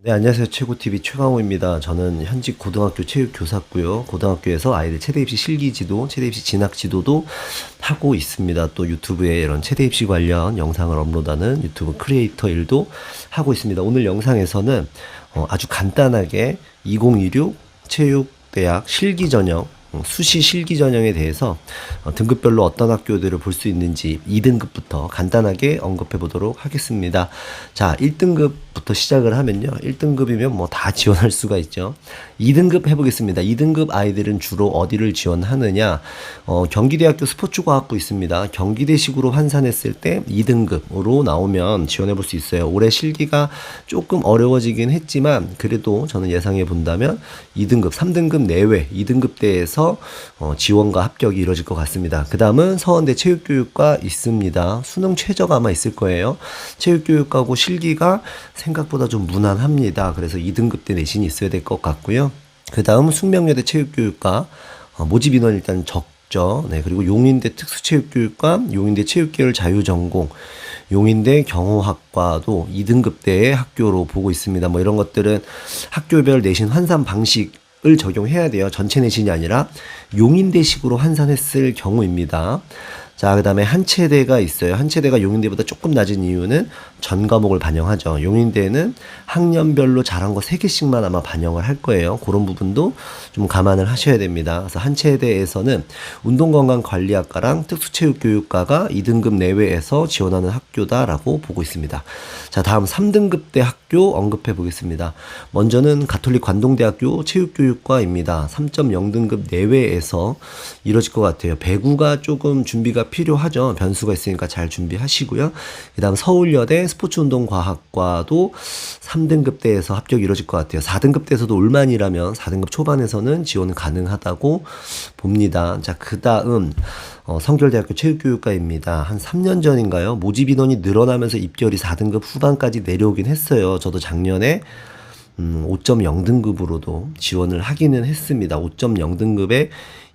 네, 안녕하세요. 최고TV 최강호입니다. 저는 현직 고등학교 체육교사고요. 고등학교에서 아이들 체대입시 실기지도, 체대입시 진학지도도 하고 있습니다. 또 유튜브에 이런 체대입시 관련 영상을 업로드하는 유튜브 크리에이터 일도 하고 있습니다. 오늘 영상에서는 어, 아주 간단하게 2016 체육대학 실기전형 어, 수시 실기 전형에 대해서 어, 등급별로 어떤 학교들을 볼 수 있는지 2등급부터 간단하게 언급해 보도록 하겠습니다. 자, 1등급부터 시작을 하면요. 1등급이면 뭐 다 지원할 수가 있죠. 2등급 해보겠습니다. 2등급 아이들은 주로 어디를 지원하느냐? 어, 경기대학교 스포츠과학부 있습니다. 경기대식으로 환산했을 때 2등급으로 나오면 지원해 볼 수 있어요. 올해 실기가 조금 어려워지긴 했지만 그래도 저는 예상해 본다면 2등급, 3등급 내외, 2등급대에서 어, 지원과 합격이 이루어질 것 같습니다. 그 다음은 서원대 체육교육과 있습니다. 수능 최저가 아마 있을 거예요. 체육교육과고 실기가 생각보다 좀 무난합니다. 그래서 2등급대 내신이 있어야 될 것 같고요. 그 다음 숙명여대 체육교육과 어, 모집 인원 일단 적죠. 네, 그리고 용인대 특수체육교육과 용인대 체육계열 자유전공, 용인대 경호학과도 2등급대의 학교로 보고 있습니다. 뭐 이런 것들은 학교별 내신 환산 방식 을 적용해야 돼요. 전체 내신이 아니라 용인대식으로 환산했을 경우입니다. 자, 그 다음에 한체대가 있어요. 한체대가 용인대보다 조금 낮은 이유는 전 과목을 반영하죠. 용인대는 학년별로 잘한 거 3개씩만 아마 반영을 할 거예요. 그런 부분도 좀 감안을 하셔야 됩니다. 그래서 한체대에서는 운동건강관리학과랑 특수체육교육과가 2등급 내외에서 지원하는 학교다라고 보고 있습니다. 자, 다음 3등급 대 학교 언급해 보겠습니다. 먼저는 가톨릭 관동대학교 체육교육과입니다. 3.0등급 내외에서 이뤄질 것 같아요. 배구가 조금 준비가 필요하죠. 변수가 있으니까 잘 준비하시고요. 그 다음 서울여대 스포츠운동과학과도 3등급 대에서 합격이 이루어질 것 같아요. 4등급 대에서도 올만이라면 4등급 초반에서는 지원 가능하다고 봅니다. 자, 그 다음 어, 성결대학교 체육교육과입니다. 한 3년 전인가요? 모집 인원이 늘어나면서 입결이 4등급 후반까지 내려오긴 했어요. 저도 작년에 음, 5.0등급으로도 지원을 하기는 했습니다. 5.0등급에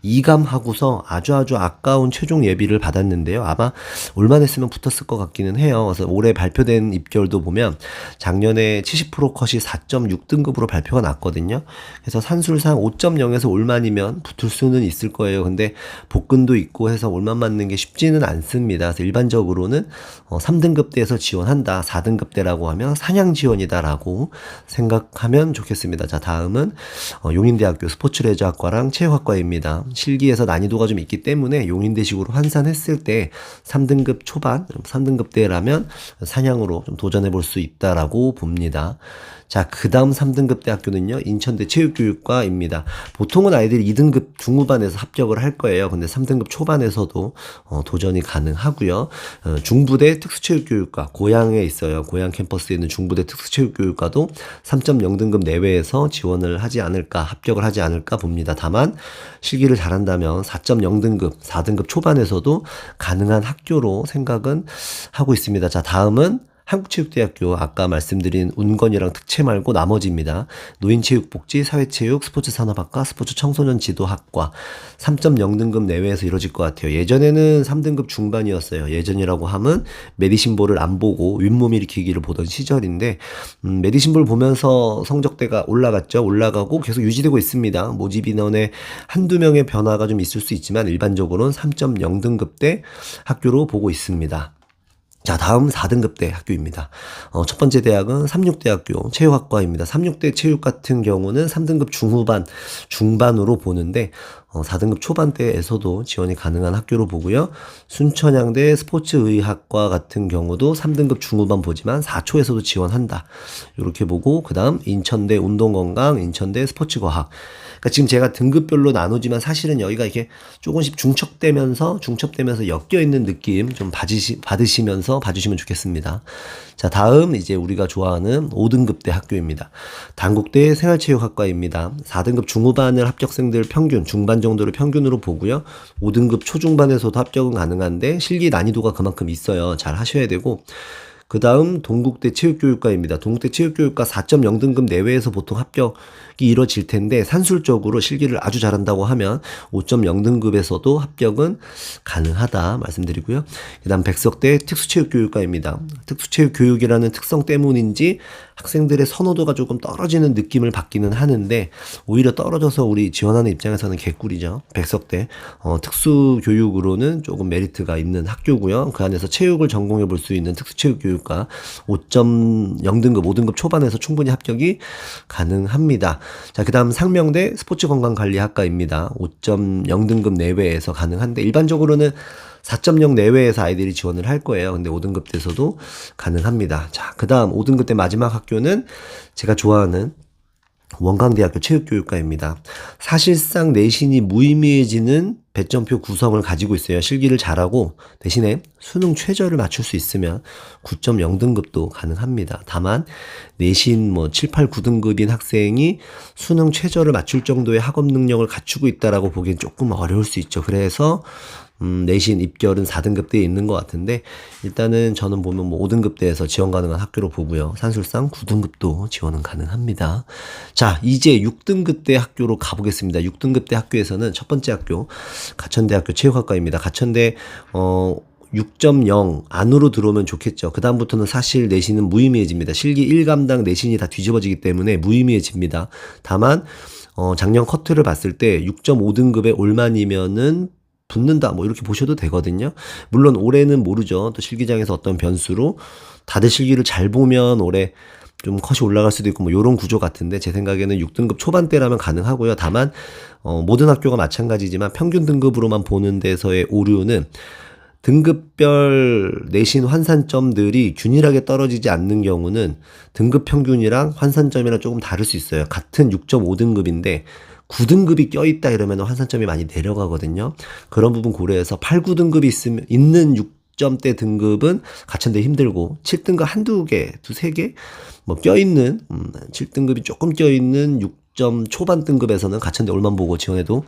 이감하고서 아주 아주 아까운 최종 예비를 받았는데요. 아마 올만 했으면 붙었을 것 같기는 해요. 그래서 올해 발표된 입결도 보면 작년에 70% 컷이 4.6등급으로 발표가 났거든요. 그래서 산술상 5.0에서 올만이면 붙을 수는 있을 거예요. 근데 복근도 있고 해서 올만 맞는 게 쉽지는 않습니다. 그래서 일반적으로는 어, 3등급대에서 지원한다. 4등급대라고 하면 사냥 지원이다라고 생각하면 좋겠습니다. 자, 다음은 어, 용인대학교 스포츠레저학과랑 체육학과입니다. 실기에서 난이도가 좀 있기 때문에 용인대식으로 환산했을 때 3등급 초반, 3등급대라면 사냥으로 좀 도전해 볼 수 있다라고 봅니다. 자, 그 다음 3등급 대학교는요, 인천대 체육교육과입니다. 보통은 아이들이 2등급 중후반에서 합격을 할 거예요. 근데 3등급 초반에서도 어, 도전이 가능하고요. 어, 중부대 특수체육교육과, 고양에 있어요. 고양 캠퍼스에 있는 중부대 특수체육교육과도 3.0등급 내외에서 지원을 하지 않을까, 합격을 하지 않을까 봅니다. 다만, 실기를 잘한다면 4.0등급, 4등급 초반에서도 가능한 학교로 생각은 하고 있습니다. 자, 다음은 한국체육대학교 아까 말씀드린 운건이랑 특채 말고 나머지입니다. 노인체육복지, 사회체육, 스포츠산업학과, 스포츠청소년 지도학과 3.0 등급 내외에서 이루어질 것 같아요. 예전에는 3등급 중반이었어요. 예전이라고 하면 메디신볼을 안 보고 윗몸 일으키기를 보던 시절인데 음, 메디신볼 보면서 성적대가 올라갔죠. 올라가고 계속 유지되고 있습니다. 모집 인원에 한두 명의 변화가 좀 있을 수 있지만 일반적으로는 3.0 등급 대 학교로 보고 있습니다. 자, 다음 4등급대 학교입니다. 어, 첫 번째 대학은 삼육대학교 체육학과입니다. 삼육대 체육 같은 경우는 3등급 중후반, 중반으로 보는데, 어, 4등급 초반대에서도 지원이 가능한 학교로 보고요. 순천향대 스포츠의학과 같은 경우도 3등급 중후반 보지만 4초에서도 지원한다. 이렇게 보고, 그 다음 인천대 운동건강, 인천대 스포츠과학. 그러니까 지금 제가 등급별로 나누지만 사실은 여기가 이렇게 조금씩 중첩되면서 중첩되면서 엮여 있는 느낌 좀 받으시, 받으시면서 봐주시면 좋겠습니다. 자, 다음 이제 우리가 좋아하는 5등급대 학교입니다. 단국대 생활체육학과입니다. 4등급 중후반을 합격생들 평균, 중반 정도를 평균으로 보고요. 5등급 초중반에서도 합격은 가능한데 실기 난이도가 그만큼 있어요. 잘 하셔야 되고 그 다음 동국대 체육교육과입니다. 동국대 체육교육과 4.0 등급 내외에서 보통 합격이 이뤄질 텐데 산술적으로 실기를 아주 잘한다고 하면 5.0 등급에서도 합격은 가능하다 말씀드리고요. 그 다음 백석대 특수체육교육과입니다. 특수체육교육이라는 특성 때문인지 학생들의 선호도가 조금 떨어지는 느낌을 받기는 하는데 오히려 떨어져서 우리 지원하는 입장에서는 개꿀이죠. 백석대 어, 특수교육으로는 조금 메리트가 있는 학교고요. 그 안에서 체육을 전공해 볼 수 있는 특수체육교육 과 5.0등급, 5등급 초반에서 충분히 합격이 가능합니다. 자, 그 다음 상명대 스포츠 건강관리학과입니다. 5.0등급 내외에서 가능한데 일반적으로는 4.0 내외에서 아이들이 지원을 할 거예요. 근데 5등급 때서도 가능합니다. 자, 그 다음 5등급 때 마지막 학교는 제가 좋아하는 원광대학교 체육교육과입니다. 사실상 내신이 무의미해지는 배점표 구성을 가지고 있어요. 실기를 잘하고 대신에 수능 최저를 맞출 수 있으면 9.0 등급도 가능합니다. 다만 내신 뭐 7, 8, 9등급인 학생이 수능 최저를 맞출 정도의 학업 능력을 갖추고 있다라고 보기엔 조금 어려울 수 있죠. 그래서 음, 내신 입결은 4등급대에 있는 것 같은데 일단은 저는 보면 뭐 5등급대에서 지원 가능한 학교로 보고요. 산술상 9등급도 지원은 가능합니다. 자, 이제 6등급대 학교로 가보겠습니다. 6등급대 학교에서는 첫 번째 학교 가천대학교 체육학과입니다. 가천대 어 6.0 안으로 들어오면 좋겠죠. 그다음부터는 사실 내신은 무의미해집니다. 실기 1감당 내신이 다 뒤집어지기 때문에 무의미해집니다. 다만 어 작년 커트를 봤을 때 6.5등급의 올만이면은 붙는다 뭐 이렇게 보셔도 되거든요. 물론 올해는 모르죠. 또 실기장에서 어떤 변수로 다들 실기를 잘 보면 올해 좀 컷이 올라갈 수도 있고 뭐 요런 구조 같은데 제 생각에는 6등급 초반대라면 가능하고요. 다만 어 모든 학교가 마찬가지지만 평균 등급으로만 보는 데서의 오류는 등급별 내신 환산점들이 균일하게 떨어지지 않는 경우는 등급 평균이랑 환산점이랑 조금 다를 수 있어요. 같은 6.5등급인데 9등급이 껴있다 이러면 환산점이 많이 내려가거든요. 그런 부분 고려해서 8, 9등급이 있으면, 있는 6점대 등급은 갖춘데 힘들고 7등급 한두 개, 두세 개, 뭐 껴있는, 음, 7등급이 조금 껴있는 6점 초반 등급에서는 갖춘데 올만 보고 지원해도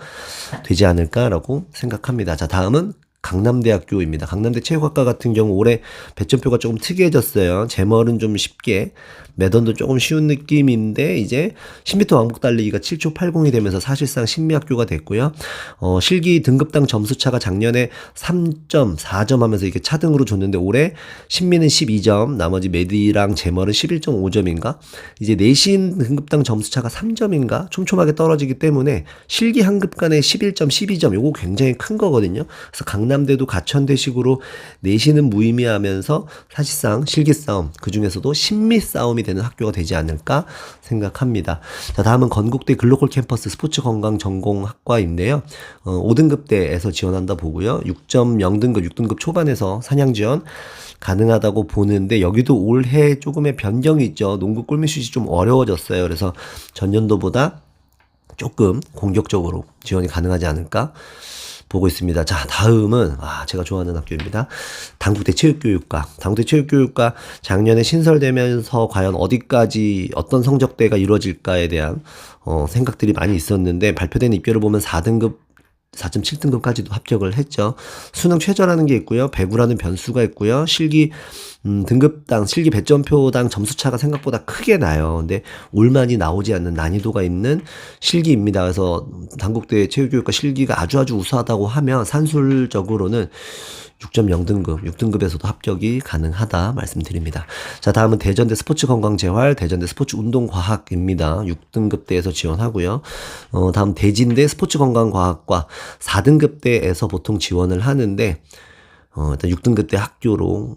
되지 않을까라고 생각합니다. 자, 다음은 강남대학교입니다. 강남대 체육학과 같은 경우 올해 배점표가 조금 특이해졌어요. 제멀은 좀 쉽게 매던도 조금 쉬운 느낌인데 이제 10m 왕복 달리기가 7초 80이 되면서 사실상 신미학교가 됐고요. 어, 실기 등급당 점수 차가 작년에 3점, 4점 하면서 이렇게 차등으로 줬는데 올해 신미는 12점, 나머지 메디랑 제멀은 11.5점인가? 이제 내신 등급당 점수 차가 3점인가? 촘촘하게 떨어지기 때문에 실기 한급 간에 11점, 12점 요거 굉장히 큰 거거든요. 그래서 강남 대도 가천대식으로 내신은 무의미하면서 사실상 실기 싸움 그 중에서도 신미 싸움이 되는 학교가 되지 않을까 생각합니다. 자, 다음은 건국대 글로컬 캠퍼스 스포츠 건강 전공학과인데요. 어, 5등급대에서 지원한다 보고요. 6.0등급, 6등급 초반에서 사냥 지원 가능하다고 보는데 여기도 올해 조금의 변경이 있죠. 농구 골밑슛이 좀 어려워졌어요. 그래서 전년도보다 조금 공격적으로 지원이 가능하지 않을까 보고 있습니다. 자, 다음은 아, 제가 좋아하는 학교입니다. 당국대 체육교육과. 당국대 체육교육과 작년에 신설되면서 과연 어디까지 어떤 성적대가 이루어질까에 대한 어, 생각들이 많이 있었는데 발표된 입결을 보면 4등급 4.7등급까지도 합격을 했죠. 수능 최저라는 게 있고요. 배구라는 변수가 있고요. 실기 음, 등급당 실기 배점표당 점수 차가 생각보다 크게 나요. 근데 올만이 나오지 않는 난이도가 있는 실기입니다. 그래서 당국대 체육교육과 실기가 아주 아주 우수하다고 하면 산술적으로는 6.0등급, 6등급에서도 합격이 가능하다 말씀드립니다. 자, 다음은 대전대 스포츠 건강 재활, 대전대 스포츠 운동 과학입니다. 6등급대에서 지원하고요. 어, 다음 대진대 스포츠 건강 과학과 4등급대에서 보통 지원을 하는데 어, 일단 6등급 때 학교로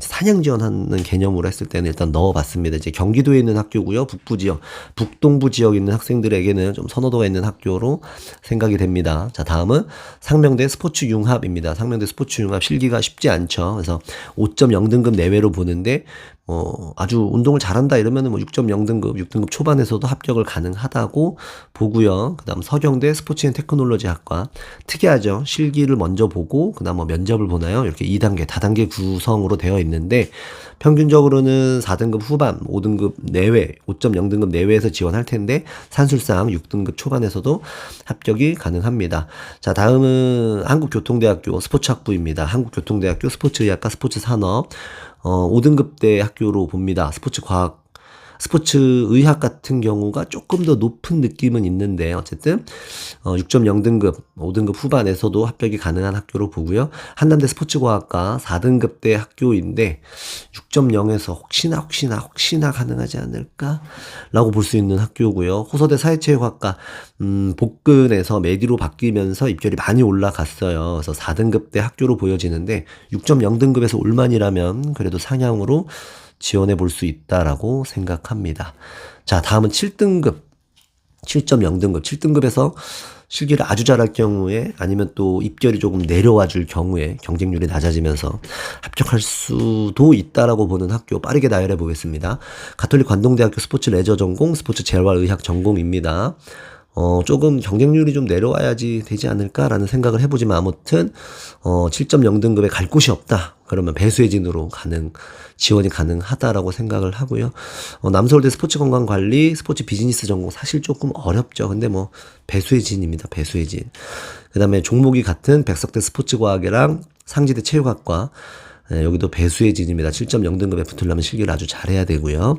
사냥 지원하는 개념으로 했을 때는 일단 넣어봤습니다. 이제 경기도에 있는 학교고요. 북부 지역, 북동부 지역에 있는 학생들에게는 좀 선호도가 있는 학교로 생각이 됩니다. 자, 다음은 상명대 스포츠 융합입니다. 상명대 스포츠 융합 실기가 쉽지 않죠. 그래서 5.0등급 내외로 보는데 어, 아주 운동을 잘한다 이러면은 뭐 6.0등급, 6등급 초반에서도 합격을 가능하다고 보고요. 그 다음 서경대 스포츠 앤 테크놀로지 학과. 특이하죠. 실기를 먼저 보고, 그 다음 뭐 면접을 보나요? 이렇게 2단계, 다단계 구성으로 되어 있는데, 평균적으로는 4등급 후반, 5등급 내외, 5.0등급 내외에서 지원할 텐데 산술상 6등급 초반에서도 합격이 가능합니다. 자, 다음은 한국교통대학교 스포츠학부입니다. 한국교통대학교 스포츠의학과 스포츠산업 어, 5등급 대 학교로 봅니다. 스포츠 과학 스포츠 의학 같은 경우가 조금 더 높은 느낌은 있는데 어쨌든 어 6.0 등급, 5등급 후반에서도 합격이 가능한 학교로 보고요. 한남대 스포츠과학과 4등급 대 학교인데 6.0에서 혹시나 혹시나 혹시나 가능하지 않을까라고 볼 수 있는 학교고요. 호서대 사회체육학과 음 복근에서 메디로 바뀌면서 입결이 많이 올라갔어요. 그래서 4등급 대 학교로 보여지는데 6.0등급에서 올만이라면 그래도 상향으로 지원해 볼 수 있다라고 생각합니다. 자, 다음은 7등급. 7.0등급, 7등급에서 실기를 아주 잘할 경우에 아니면 또 입결이 조금 내려와 줄 경우에 경쟁률이 낮아지면서 합격할 수도 있다라고 보는 학교 빠르게 나열해 보겠습니다. 가톨릭 관동대학교 스포츠 레저 전공, 스포츠 재활 의학 전공입니다. 어, 조금 경쟁률이 좀 내려와야지 되지 않을까라는 생각을 해보지만 아무튼, 어, 7.0 등급에 갈 곳이 없다. 그러면 배수혜진으로 가능, 지원이 가능하다라고 생각을 하고요. 어, 남서울대 스포츠 건강 관리, 스포츠 비즈니스 전공 사실 조금 어렵죠. 근데 뭐, 배수혜진입니다. 배수혜진. 그 다음에 종목이 같은 백석대 스포츠 과학이랑 상지대 체육학과, 네, 여기도 배수혜진입니다. 7.0 등급에 붙으려면 실기를 아주 잘해야 되고요.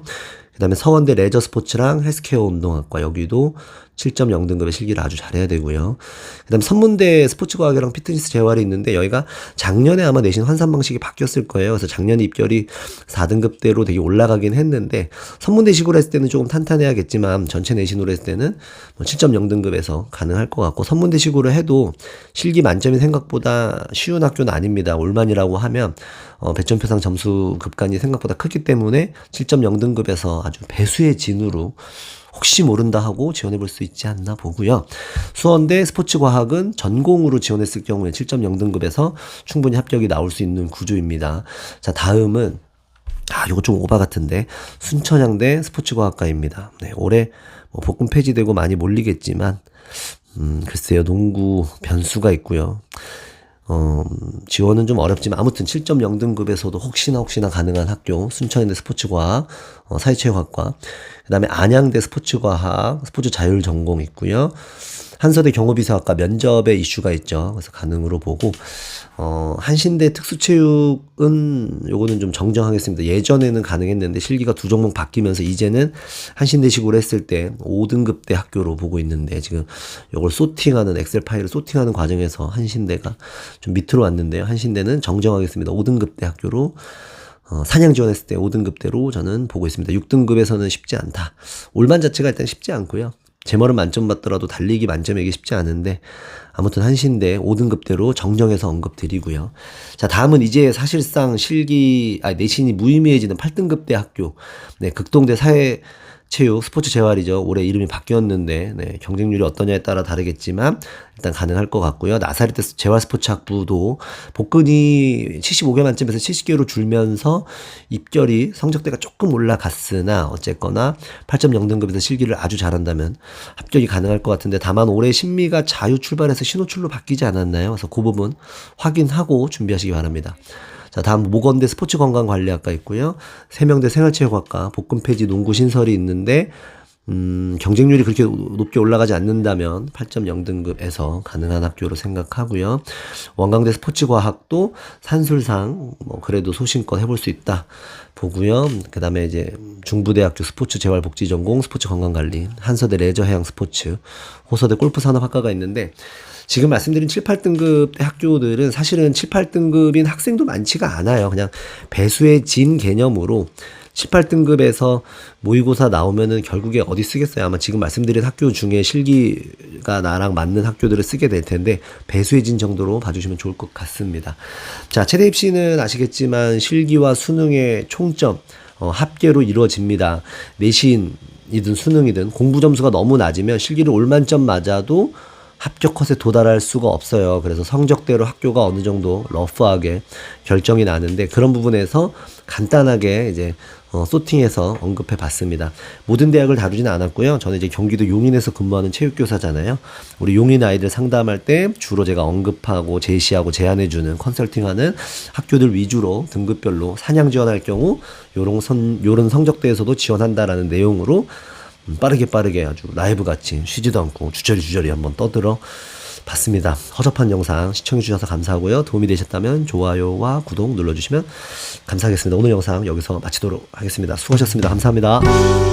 그 다음에 서원대 레저 스포츠랑 헬스케어 운동학과 여기도 7.0 등급의 실기를 아주 잘해야 되고요. 그 다음에 선문대 스포츠과학이랑 피트니스 재활이 있는데 여기가 작년에 아마 내신 환산 방식이 바뀌었을 거예요. 그래서 작년 입결이 4등급대로 되게 올라가긴 했는데 선문대식으로 했을 때는 조금 탄탄해야겠지만 전체 내신으로 했을 때는 7.0 등급에서 뭐 가능할 것 같고 선문대식으로 해도 실기 만점이 생각보다 쉬운 학교는 아닙니다. 올만이라고 하면 어, 배점표상 점수 급간이 생각보다 크기 때문에 7.0 등급에서 아주 배수의 진으로 혹시 모른다 하고 지원해 볼 수 있지 않나 보고요. 수원대 스포츠과학은 전공으로 지원했을 경우에 7.0 등급에서 충분히 합격이 나올 수 있는 구조입니다. 자, 다음은 아, 요거 좀 오바 같은데 순천향대 스포츠과학과입니다. 네, 올해 뭐 복근 폐지되고 많이 몰리겠지만 음, 글쎄요. 농구 변수가 있고요. 어, 지원은 좀 어렵지만 아무튼 7.0 등급에서도 혹시나 혹시나 가능한 학교 순천인대 스포츠과학, 어, 사회체육학과, 그 다음에 안양대 스포츠과학, 스포츠 자율 전공 있고요. 한서대 경호비서학과 면접에 이슈가 있죠. 그래서 가능으로 보고 어 한신대 특수체육은 요거는 좀 정정하겠습니다. 예전에는 가능했는데 실기가 두 종목 바뀌면서 이제는 한신대식으로 했을 때 5등급 대 학교로 보고 있는데 지금 요걸 소팅하는 엑셀 파일을 소팅하는 과정에서 한신대가 좀 밑으로 왔는데요. 한신대는 정정하겠습니다. 5등급 대 학교로 어, 사냥 지원했을 때 5등급대로 저는 보고 있습니다. 6등급에서는 쉽지 않다. 올만 자체가 일단 쉽지 않고요. 제 말은 만점 받더라도 달리기 만점이기 쉽지 않은데 아무튼 한신대 5등급대로 정정해서 언급드리고요. 자, 다음은 이제 사실상 실기 아 내신이 무의미해지는 8등급대 학교. 네, 극동대 사회 체육, 스포츠 재활이죠. 올해 이름이 바뀌었는데 네, 경쟁률이 어떠냐에 따라 다르겠지만 일단 가능할 것 같고요. 나사리대 재활 스포츠 학부도 복근이 75개 만점에서 70개로 줄면서 입결이 성적대가 조금 올라갔으나 어쨌거나 8.0 등급에서 실기를 아주 잘한다면 합격이 가능할 것 같은데 다만 올해 신미가 자유 출발해서 신호출로 바뀌지 않았나요? 그래서 그 부분 확인하고 준비하시기 바랍니다. 자, 다음 모건대 스포츠 건강 관리학과 있고요. 세명대 생활체육학과, 복근폐지 농구 신설이 있는데 음, 경쟁률이 그렇게 높게 올라가지 않는다면 8.0 등급에서 가능한 학교로 생각하고요. 원광대 스포츠과학도 산술상 뭐 그래도 소신껏 해볼 수 있다 보고요. 그 다음에 이제 중부대학교 스포츠 재활복지 전공 스포츠 건강관리, 한서대 레저 해양 스포츠, 호서대 골프 산업학과가 있는데 지금 말씀드린 7, 8등급 학교들은 사실은 7, 8등급인 학생도 많지가 않아요. 그냥 배수의 진 개념으로 7, 8등급에서 모의고사 나오면은 결국에 어디 쓰겠어요? 아마 지금 말씀드린 학교 중에 실기가 나랑 맞는 학교들을 쓰게 될 텐데 배수해진 정도로 봐주시면 좋을 것 같습니다. 자, 최대 입시는 아시겠지만 실기와 수능의 총점 어, 합계로 이루어집니다. 내신이든 수능이든 공부 점수가 너무 낮으면 실기를 올만점 맞아도 합격 컷에 도달할 수가 없어요. 그래서 성적대로 학교가 어느 정도 러프하게 결정이 나는데 그런 부분에서 간단하게 이제 어, 소팅해서 언급해 봤습니다. 모든 대학을 다루지는 않았고요. 저는 이제 경기도 용인에서 근무하는 체육교사잖아요. 우리 용인 아이들 상담할 때 주로 제가 언급하고 제시하고 제안해주는 컨설팅하는 학교들 위주로 등급별로 사냥 지원할 경우 요런 선 요런 성적대에서도 지원한다라는 내용으로 음, 빠르게 빠르게 아주 라이브 같이 쉬지도 않고 주저리 주저리 한번 떠들어 봤습니다. 허접한 영상 시청해 주셔서 감사하고요. 도움이 되셨다면 좋아요와 구독 눌러주시면 감사하겠습니다. 오늘 영상 여기서 마치도록 하겠습니다. 수고하셨습니다. 감사합니다.